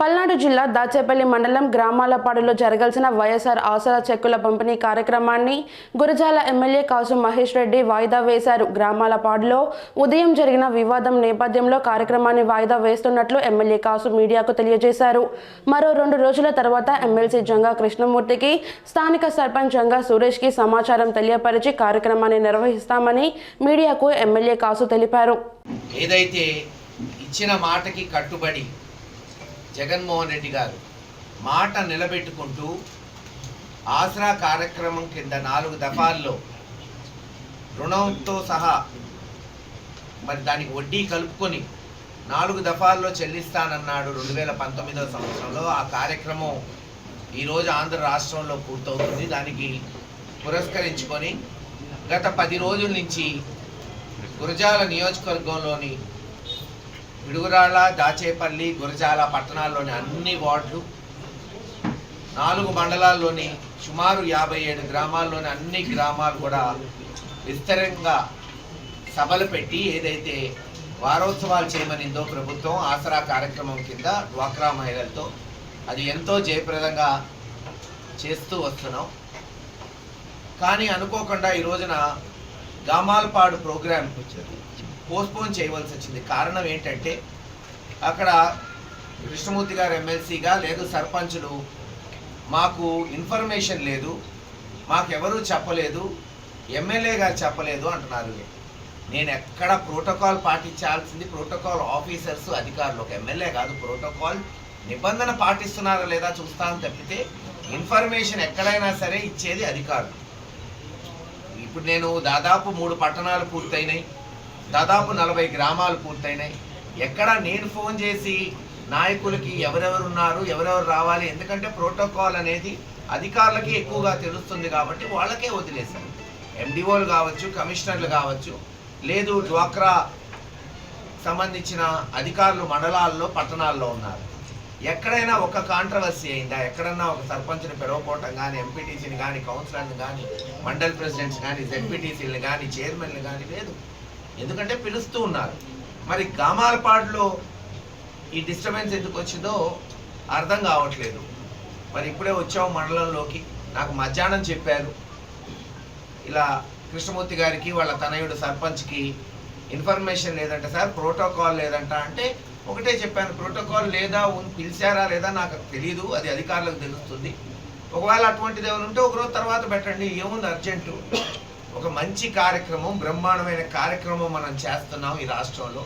పల్నాడు జిల్లా దాచేపల్లి మండలం గ్రామాలపాడులో జరగాల్సిన వైఎస్ఆర్ ఆసరా చెక్కుల పంపిణీ కార్యక్రమాన్ని గురజాల ఎమ్మెల్యే కాసు మహేష్ రెడ్డి వాయిదా వేశారు. గ్రామాలపాడులో ఉదయం జరిగిన వివాదం నేపథ్యంలో కార్యక్రమాన్ని వాయిదా వేస్తున్నట్లు ఎమ్మెల్యే కాసు మీడియాకు తెలియజేశారు. మరో రెండు రోజుల తర్వాత ఎమ్మెల్సీ జంగా కృష్ణమూర్తికి స్థానిక సర్పంచ్ జంగా సురేష్కి సమాచారం తెలియపరిచి కార్యక్రమాన్ని నిర్వహిస్తామని మీడియాకు ఎమ్మెల్యే కాసు తెలిపారు. ఏదైతే ఇచ్చిన మాటకి కట్టుబడి జగన్మోహన్ రెడ్డి గారు మాట నిలబెట్టుకుంటూ ఆసరా కార్యక్రమం కింద నాలుగు దఫాల్లో రుణంతో సహా మరి దానికి వడ్డీ కలుపుకొని నాలుగు దఫాల్లో చెల్లిస్తానన్నాడు రెండు వేల పంతొమ్మిదవ సంవత్సరంలో. ఆ కార్యక్రమం ఈరోజు ఆంధ్ర రాష్ట్రంలో పూర్తవుతుంది. దానికి పురస్కరించుకొని గత పది రోజుల నుంచి గురజాల నియోజకవర్గంలోని పిడుగురాళ్ళ దాచేపల్లి గురజాల పట్టణాల్లోని అన్ని వార్డులు నాలుగు మండలాల్లోని సుమారు యాభై ఏడు గ్రామాల్లోని అన్ని గ్రామాలు కూడా విస్తరంగా సభలు పెట్టి ఏదైతే వారోత్సవాలు చేయమనిందో ప్రభుత్వం ఆసరా కార్యక్రమం కింద డ్వాక్రా మహిళలతో అది ఎంతో జయప్రదంగా చేస్తూ వస్తున్నాం. కానీ అనుకోకుండా ఈ రోజున గామాలపాడు ప్రోగ్రామ్ పోస్ట్పోన్ చేయవలసి వచ్చింది. కారణం ఏంటంటే అక్కడ కృష్ణమూర్తి గారు ఎమ్మెల్సీగా లేదు సర్పంచులు మాకు ఇన్ఫర్మేషన్ లేదు మాకు చెప్పలేదు ఎమ్మెల్యే గారు చెప్పలేదు అంటున్నారు. నేను ఎక్కడ ప్రోటోకాల్ పాటించాల్సింది ప్రోటోకాల్ ఆఫీసర్స్ అధికారులు ఒక ఎమ్మెల్యే కాదు ప్రోటోకాల్ నిబంధన పాటిస్తున్నారా లేదా చూస్తాను తప్పితే ఇన్ఫర్మేషన్ ఎక్కడైనా సరే ఇచ్చేది అధికారులు. ఇప్పుడు నేను దాదాపు మూడు పట్టణాలు పూర్తయినాయి. దాదాపు నలభై గ్రామాలు పూర్తయినాయి. ఎక్కడ నేను ఫోన్ చేసి నాయకులకి ఎవరెవరు ఉన్నారు ఎవరెవరు రావాలి ఎందుకంటే ప్రోటోకాల్ అనేది అధికారులకి ఎక్కువగా తెలుస్తుంది కాబట్టి వాళ్ళకే వదిలేశారు. ఎండిఓలు కావచ్చు కమిషనర్లు కావచ్చు లేదు డ్వాక్రా సంబంధించిన అధికారులు మండలాల్లో పట్టణాల్లో ఉన్నారు. ఎక్కడైనా ఒక కాంట్రవర్సీ అయిందా? ఎక్కడన్నా ఒక సర్పంచ్ని పిలవకపోవటం కానీ ఎంపీటీసీని కానీ కౌన్సిలర్ని కానీ మండల్ ప్రెసిడెంట్స్ కానీ జెడ్పీటీసీని కానీ చైర్మన్లు కానీ లేదు. ఎందుకంటే పిలుస్తూ ఉన్నారు. మరి గామాలపాడులో ఈ డిస్టర్బెన్స్ ఎందుకు వచ్చిందో అర్థం కావట్లేదు. మరి ఇప్పుడే వచ్చాము మండలంలోకి. నాకు మధ్యాహ్నం చెప్పారు. ఇలా కృష్ణమూర్తి గారికి వాళ్ళ తనయుడు సర్పంచ్కి ఇన్ఫర్మేషన్ లేదంట సార్ ప్రోటోకాల్ లేదంట అంటే ఒకటే చెప్పాను ప్రోటోకాల్ లేదా పిలిచారా లేదా నాకు తెలియదు అది అధికారులకు తెలుస్తుంది. ఒకవేళ అటువంటిది ఏమైనా ఉంటే ఒక రోజు తర్వాత పెట్టండి ఏముంది అర్జెంటు? ఒక మంచి కార్యక్రమం బ్రహ్మాండమైన కార్యక్రమం మనం చేస్తున్నాం ఈ రాష్ట్రంలో.